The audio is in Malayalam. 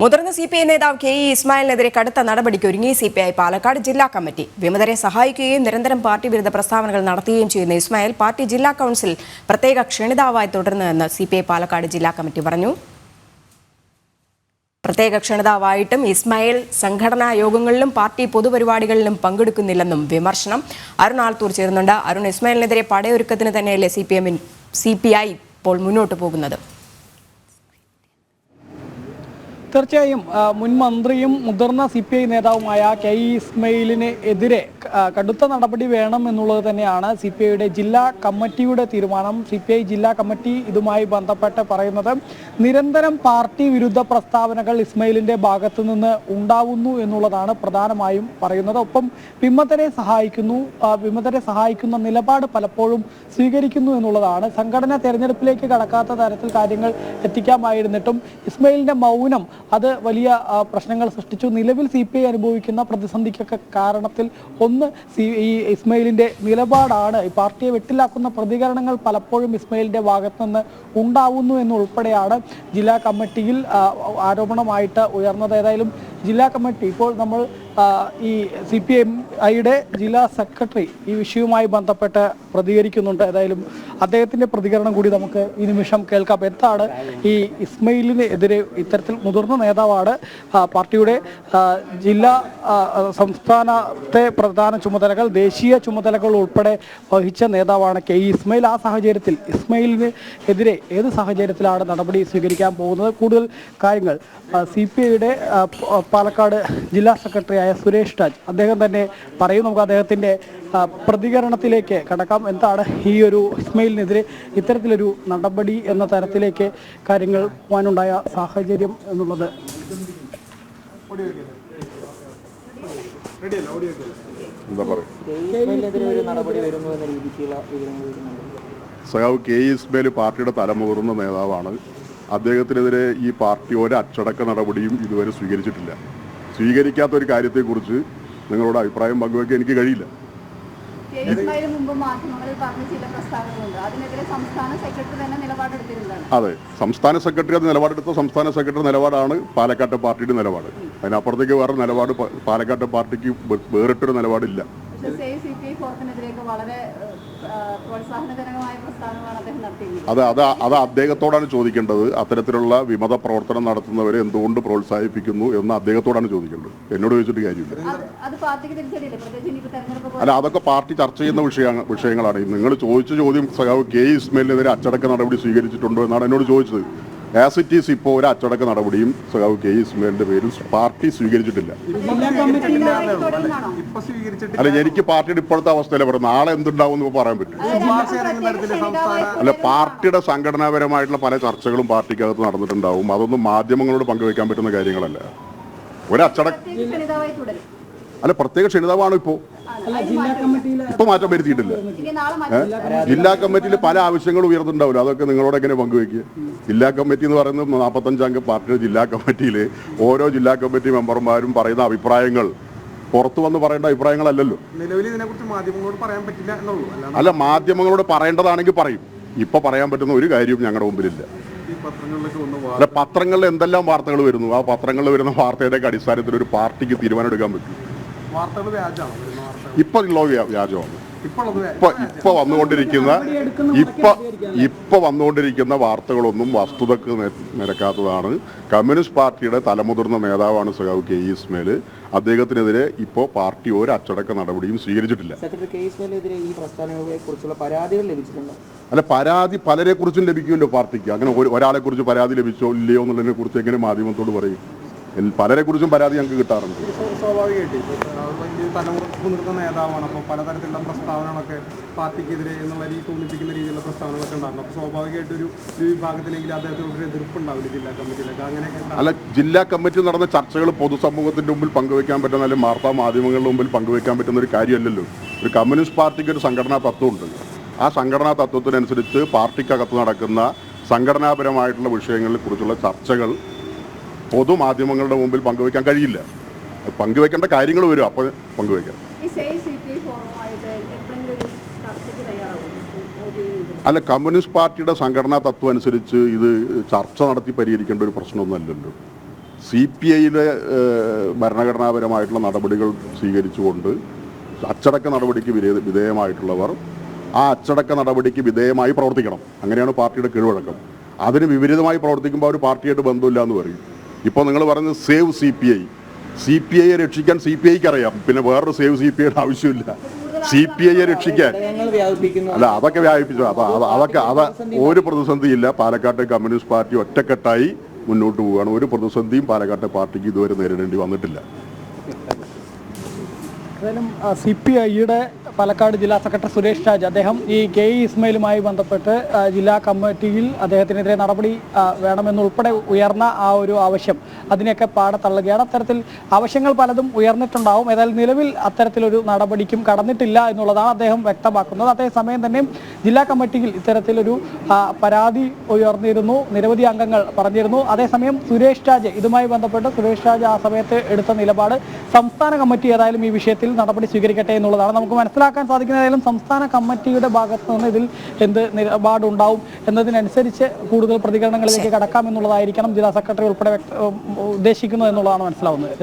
മുതിർന്ന സി പി ഐ നേതാവ് കെ ഇ ഇസ്മായിലിനെതിരെ കടുത്ത നടപടിക്ക് ഒരുങ്ങി സി പി ഐ പാലക്കാട് ജില്ലാ കമ്മിറ്റി. വിമതരെ സഹായിക്കുകയും നിരന്തരം പാർട്ടി വിരുദ്ധ പ്രസ്താവനകൾ നടത്തുകയും ചെയ്യുന്ന ഇസ്മായിൽ പാർട്ടി ജില്ലാ കൗൺസിൽ പ്രത്യേക ക്ഷണിതാവായി തുടരുന്നതെന്ന് സി പി ഐ പാലക്കാട് ജില്ലാ കമ്മിറ്റി പറഞ്ഞു. പ്രത്യേക ക്ഷണിതാവായിട്ടും ഇസ്മായിൽ സംഘടനാ യോഗങ്ങളിലും പാർട്ടി പൊതുപരിപാടികളിലും പങ്കെടുക്കുന്നില്ലെന്നും വിമർശനം. അരുൺ ആൾത്തൂർ ചേരുന്നുണ്ട്. അരുൺ ഇസ്മായിലിനെതിരെ പടയൊരുക്കത്തിന് തന്നെയല്ലേ സി പി എമ്മിൻ സി പി ഐ ഇപ്പോൾ മുന്നോട്ട് പോകുന്നത്? തീർച്ചയായും മുൻ മന്ത്രിയും മുതിർന്ന സി പി ഐ നേതാവുമായ കെ ഇ ഇസ്മയിലിന് എതിരെ ആ, കടുത്ത നടപടി വേണം എന്നുള്ളത് തന്നെയാണ് സി പി ഐയുടെ ജില്ലാ കമ്മിറ്റിയുടെ തീരുമാനം. സി പി ഐ ജില്ലാ കമ്മിറ്റി ഇതുമായി ബന്ധപ്പെട്ട് പറയുന്നത് നിരന്തരം പാർട്ടി വിരുദ്ധ പ്രസ്താവനകൾ ഇസ്മയിലിന്റെ ഭാഗത്തു നിന്ന് ഉണ്ടാവുന്നു എന്നുള്ളതാണ് പ്രധാനമായും പറയുന്നത്. ഒപ്പം വിമതരെ സഹായിക്കുന്നു വിമതരെ സഹായിക്കുന്ന നിലപാട് പലപ്പോഴും സ്വീകരിക്കുന്നു എന്നുള്ളതാണ്. സംഘടന തെരഞ്ഞെടുപ്പിലേക്ക് കടക്കാത്ത തരത്തിൽ കാര്യങ്ങൾ എത്തിക്കാമായിരുന്നിട്ടും ഇസ്മയിലിന്റെ മൗനം അത് വലിയ പ്രശ്നങ്ങൾ സൃഷ്ടിച്ചു. നിലവിൽ സി അനുഭവിക്കുന്ന പ്രതിസന്ധിക്കൊക്കെ കാരണത്തിൽ ഒന്ന് സി ഈ ഇസ്മയിലിന്റെ നിലപാടാണ്. പാർട്ടിയെ വെട്ടിലാക്കുന്ന പ്രതികരണങ്ങൾ പലപ്പോഴും ഇസ്മയിലിന്റെ ഭാഗത്തു നിന്ന് ഉണ്ടാവുന്നു എന്നുൾപ്പെടെയാണ് ജില്ലാ കമ്മിറ്റിയിൽ ആരോപണമായിട്ട് ഉയർന്നത്. ഏതായാലും ജില്ലാ കമ്മിറ്റി. ഇപ്പോൾ നമ്മൾ ഈ സി പി എം ഐയുടെ ജില്ലാ സെക്രട്ടറി ഈ വിഷയവുമായി ബന്ധപ്പെട്ട് പ്രതികരിക്കുന്നുണ്ട്. ഏതായാലും അദ്ദേഹത്തിന്റെ പ്രതികരണം കൂടി നമുക്ക് ഈ നിമിഷം കേൾക്കാം. എന്താണ് ഈ ഇസ്മയിലിന് എതിരെ ഇത്തരത്തിൽ മുതിർന്ന നേതാവാണ് പാർട്ടിയുടെ ജില്ലാ സംസ്ഥാനത്തെ പ്രധാന ചുമതലകൾ ദേശീയ ചുമതലകൾ ഉൾപ്പെടെ വഹിച്ച നേതാവാണ് കെ ഇസ്മയിൽ. ആ സാഹചര്യത്തിൽ ഇസ്മയിലിന് എതിരെ ഏത് സാഹചര്യത്തിലാണ് നടപടി സ്വീകരിക്കാൻ പോകുന്നത്? കൂടുതൽ കാര്യങ്ങൾ സി പി ഐയുടെ പാലക്കാട് ജില്ലാ സെക്രട്ടറിയായ സുരേഷ് രാജ്. അദ്ദേഹം തന്നെ പറയും നമുക്ക് അദ്ദേഹത്തിന്റെ പ്രതികരണത്തിലേക്ക് കടക്കാം. എന്താണ് ഈ ഒരു ഇസ്മയിലിനെതിരെ ഇത്തരത്തിലൊരു നടപടി എന്ന തരത്തിലേക്ക് കാര്യങ്ങൾ പോകാനുണ്ടായ സാഹചര്യം എന്നുള്ളത്? എന്താ പറയുക? സഖാവ് കെ ഇസ്മയിൽ പാർട്ടിയുടെ തലമുറുന്ന നേതാവാണ്. അദ്ദേഹത്തിനെതിരെ ഈ പാർട്ടി ഒരു അച്ചടക്ക നടപടിയും ഇതുവരെ സ്വീകരിച്ചിട്ടില്ല. സ്വീകരിക്കാത്ത ഒരു കാര്യത്തെക്കുറിച്ച് നിങ്ങളോട് അഭിപ്രായം പങ്കുവയ്ക്കാൻ എനിക്ക് കഴിയില്ല. അതെ സംസ്ഥാന സെക്രട്ടറി അത് നിലപാടെടുത്ത സംസ്ഥാന സെക്രട്ടറി നിലപാടാണ് പാലക്കാട്ടെ പാർട്ടിയുടെ നിലപാട്. അതിനപ്പുറത്തേക്ക് വേറെ നിലപാട് പാലക്കാട്ടെ പാർട്ടിക്ക് വേറിട്ടൊരു നിലപാടില്ല. അത് അത് അത് അദ്ദേഹത്തോടാണ് ചോദിക്കേണ്ടത്. അത്തരത്തിലുള്ള വിമത പ്രവർത്തനം നടത്തുന്നവരെ എന്തുകൊണ്ട് പ്രോത്സാഹിപ്പിക്കുന്നു എന്ന് അദ്ദേഹത്തോടാണ് ചോദിക്കേണ്ടത്. എന്നോട് ചോദിച്ചിട്ട് കാര്യമില്ല. അല്ല അതൊക്കെ പാർട്ടി ചർച്ച ചെയ്യുന്ന വിഷയ വിഷയങ്ങളാണ്. നിങ്ങൾ ചോദിച്ച ചോദ്യം സഖാവ് കെ ഇസ്മയിലിനെതിരെ അച്ചടക്ക നടപടി സ്വീകരിച്ചിട്ടുണ്ടോ എന്നാണ് എന്നോട് ചോദിച്ചത്. ആസ് ഇറ്റ് ഈസ് ഇപ്പോൾ ഒരു അച്ചടക്ക നടപടിയും സഖാവ് കെ ഇസ്മയിലിന്റെ പേരിൽ പാർട്ടി സ്വീകരിച്ചിട്ടില്ല. അല്ല എനിക്ക് പാർട്ടിയുടെ ഇപ്പോഴത്തെ അവസ്ഥയിലെ പറയുന്നത്. നാളെ എന്തുണ്ടാവും എന്ന് പറയാൻ പറ്റും. അല്ല പാർട്ടിയുടെ സംഘടനാപരമായിട്ടുള്ള പല ചർച്ചകളും പാർട്ടിക്കകത്ത് നടന്നിട്ടുണ്ടാവും. അതൊന്നും മാധ്യമങ്ങളോട് പങ്കുവെക്കാൻ പറ്റുന്ന കാര്യങ്ങളല്ല. ഒരു അച്ചടക്ക അല്ല പ്രത്യേക ക്ഷണിതാവാണ് ഇപ്പോ? ഇപ്പൊ മാറ്റം വരുത്തിയിട്ടില്ല. ജില്ലാ കമ്മിറ്റിയിൽ പല ആവശ്യങ്ങളും ഉയർന്നുണ്ടാവില്ല അതൊക്കെ നിങ്ങളോട് എങ്ങനെ പങ്കുവെക്കുക ജില്ലാ കമ്മിറ്റി എന്ന് പറയുന്നത് നാൽപ്പത്തഞ്ചംഗ പാർട്ടിയുടെ ജില്ലാ കമ്മിറ്റിയിലെ ഓരോ ജില്ലാ കമ്മിറ്റി മെമ്പർമാരും പറയുന്ന അഭിപ്രായങ്ങൾ. പുറത്തു വന്ന് പറയേണ്ട അഭിപ്രായങ്ങളല്ലല്ലോ. നിലവിൽ ഇതിനെക്കുറിച്ച് മാധ്യമങ്ങളോട് പറയാൻ പറ്റില്ല എന്നുള്ളൂ. അല്ല മാധ്യമങ്ങളോട് പറയേണ്ടതാണെങ്കിൽ പറയും. ഇപ്പൊ പറയാൻ പറ്റുന്ന ഒരു കാര്യവും ഞങ്ങളുടെ മുമ്പിലില്ല. അല്ല പത്രങ്ങളിൽ എന്തെല്ലാം വാർത്തകൾ വരുന്നു? ആ പത്രങ്ങളിൽ വരുന്ന വാർത്തയുടെ അടിസ്ഥാനത്തിൽ ഒരു പാർട്ടിക്ക് തീരുമാനം എടുക്കാൻ പറ്റും. വാർത്തകൾ വ്യാജാണ് വരുന്ന വാർത്തകൾ ഇപ്പൊ ഉള്ള വ്യാജമാണ്. ഇപ്പൊ ഇപ്പൊ വന്നുകൊണ്ടിരിക്കുന്ന ഇപ്പൊ ഇപ്പൊ വന്നുകൊണ്ടിരിക്കുന്ന വാർത്തകളൊന്നും വസ്തുതക്ക് നിരക്കാത്തതാണ്. കമ്മ്യൂണിസ്റ്റ് പാർട്ടിയുടെ തലമുതിർന്ന നേതാവാണ് സഖാവ് കെ ഇ ഇസ്മേൽ അദ്ദേഹത്തിനെതിരെ ഇപ്പോൾ പാർട്ടി ഒരു അച്ചടക്ക നടപടിയും സ്വീകരിച്ചിട്ടില്ല. സെക്രട്ടറി ഈ പ്രസ്താവനകളെ പരാതികൾ ലഭിച്ചിട്ടുണ്ട്? അല്ല പരാതി പലരെ കുറിച്ചും ലഭിക്കുമല്ലോ പാർട്ടിക്ക്. അങ്ങനെ ഒരു- ഒരാളെ കുറിച്ച് പരാതി ലഭിച്ചോ ഇല്ലയോ എന്നുള്ളതിനെ കുറിച്ച് എങ്ങനെ മാധ്യമത്തോട് പറയും? പലരെ കുറിച്ചും പരാതി ഞങ്ങൾക്ക് കിട്ടാറുണ്ട്. സ്വാഭാവികമായിട്ട്. വലിയ തലമുറ നിർത്തുന്ന നേതാവാണ്. അപ്പോൾ പലതരത്തിലുള്ള പ്രസ്താവനകളൊക്കെ പാർട്ടിക്കെതിരെ എന്നുള്ള രീതി തോന്നിപ്പിക്കുന്ന രീതിയിലുള്ള പ്രസ്താവനകളൊക്കെ ഉണ്ടായിരുന്നു അപ്പോൾ സ്വാഭാവികമായിട്ട് ഒരു വിഭാഗത്തിലെങ്കിൽ അദ്ദേഹത്തിന് ഒരു എതിർപ്പുണ്ടാവില്ല ജില്ലാ കമ്മിറ്റിയിലൊക്കെ അങ്ങനെയൊക്കെ അല്ല ജില്ലാ കമ്മിറ്റി നടന്ന ചർച്ചകൾ പൊതുസമൂഹത്തിന്റെ മുമ്പിൽ പങ്കുവയ്ക്കാൻ പറ്റുന്ന അല്ലെങ്കിൽ വാർത്താ മാധ്യമങ്ങളുടെ മുമ്പിൽ പങ്കുവയ്ക്കാൻ പറ്റുന്ന ഒരു കാര്യമല്ലല്ലോ. ഒരു കമ്മ്യൂണിസ്റ്റ് പാർട്ടിക്ക് ഒരു സംഘടനാ തത്വമുണ്ട് ആ സംഘടനാ തത്വത്തിനനുസരിച്ച് പാർട്ടിക്കകത്ത് നടക്കുന്ന സംഘടനാപരമായിട്ടുള്ള വിഷയങ്ങളെ കുറിച്ചുള്ള ചർച്ചകൾ പൊതുമാധ്യമങ്ങളുടെ മുമ്പിൽ പങ്കുവയ്ക്കാൻ കഴിയില്ല. പങ്കുവെക്കേണ്ട കാര്യങ്ങൾ വരും അപ്പോൾ പങ്കുവെക്കാം. ഒരു അല്ല കമ്മ്യൂണിസ്റ്റ് പാർട്ടിയുടെ സംഘടനാ തത്വം അനുസരിച്ച് ഇത് ചർച്ച നടത്തി പരിഹരിക്കേണ്ട ഒരു പ്രശ്നമൊന്നുമല്ലല്ലോ സി പി ഐയിലെ ഭരണഘടനാപരമായിട്ടുള്ള നടപടികൾ സ്വീകരിച്ചുകൊണ്ട് അച്ചടക്ക നടപടിക്ക് വിധേ- വിധേയമായിട്ടുള്ളവർ ആ അച്ചടക്ക നടപടിക്ക് വിധേയമായി പ്രവർത്തിക്കണം. അങ്ങനെയാണ് പാർട്ടിയുടെ കീഴ്വഴക്കം. അതിന് വിപരീതമായി പ്രവർത്തിക്കുമ്പോൾ അവർ പാർട്ടിയായിട്ട് ബന്ധമില്ല എന്ന് പറയും. ഇപ്പോൾ നിങ്ങൾ പറയുന്നത് save C P I. C P ഐയെ രക്ഷിക്കാൻ സി പി ഐക്ക് അറിയാം. പിന്നെ വേറൊരു സേവ് സി പി ഐയുടെ ആവശ്യമില്ല. സി പി ഐയെ രക്ഷിക്കാൻ. അല്ല അതൊക്കെ വ്യാപിപ്പിച്ചു. അപ്പൊ അത് അതൊക്കെ അത് ഒരു പ്രതിസന്ധിയില്ല പാലക്കാട്ടെ കമ്മ്യൂണിസ്റ്റ് പാർട്ടി ഒറ്റക്കെട്ടായി മുന്നോട്ട് പോവുകയാണ്. ഒരു പ്രതിസന്ധിയും പാലക്കാട്ടെ പാർട്ടിക്ക് ഇതുവരെ നേരിടേണ്ടി വന്നിട്ടില്ല. ഏതായാലും സി പി ഐയുടെ പാലക്കാട് ജില്ലാ സെക്രട്ടറി സുരേഷ് രാജ് അദ്ദേഹം ഈ കെ ഇ ഇസ്മയിലുമായി ബന്ധപ്പെട്ട് ജില്ലാ കമ്മിറ്റിയിൽ അദ്ദേഹത്തിനെതിരെ നടപടി വേണമെന്നുൾപ്പെടെ ഉയർന്ന ആ ഒരു ആവശ്യം അതിനെയൊക്കെ പാടെ തള്ളുകയാണ്. അത്തരത്തിൽ ആവശ്യങ്ങൾ പലതും ഉയർന്നിട്ടുണ്ടാവും. ഏതായാലും നിലവിൽ അത്തരത്തിലൊരു നടപടിക്കും കടന്നിട്ടില്ല എന്നുള്ളതാണ് അദ്ദേഹം വ്യക്തമാക്കുന്നത്. അതേസമയം തന്നെ ജില്ലാ കമ്മിറ്റിയിൽ ഇത്തരത്തിലൊരു പരാതി ഉയർന്നിരുന്നു. നിരവധി അംഗങ്ങൾ പറഞ്ഞിരുന്നു. അതേസമയം സുരേഷ് രാജ് ഇതുമായി ബന്ധപ്പെട്ട് സുരേഷ് രാജ് ആ സമയത്ത് എടുത്ത നിലപാട് സംസ്ഥാന കമ്മിറ്റി ഏതായാലും ഈ വിഷയത്തിൽ നടപടി സ്വീകരിക്കട്ടെ എന്നുള്ളതാണ് നമുക്ക് മനസ്സിലാക്കാൻ സാധിക്കുന്നതായാലും സംസ്ഥാന കമ്മിറ്റിയുടെ ഭാഗത്ത് നിന്ന് ഇതിൽ എന്ത് നിലപാടുണ്ടാവും എന്നതിനനുസരിച്ച് കൂടുതൽ പ്രതികരണങ്ങളിലേക്ക് കടക്കാം എന്നുള്ളതായിരിക്കണം ജില്ലാ സെക്രട്ടറി ഉൾപ്പെടെ ഉദ്ദേശിക്കുന്നത് എന്നുള്ളതാണ് മനസ്സിലാവുന്നത്.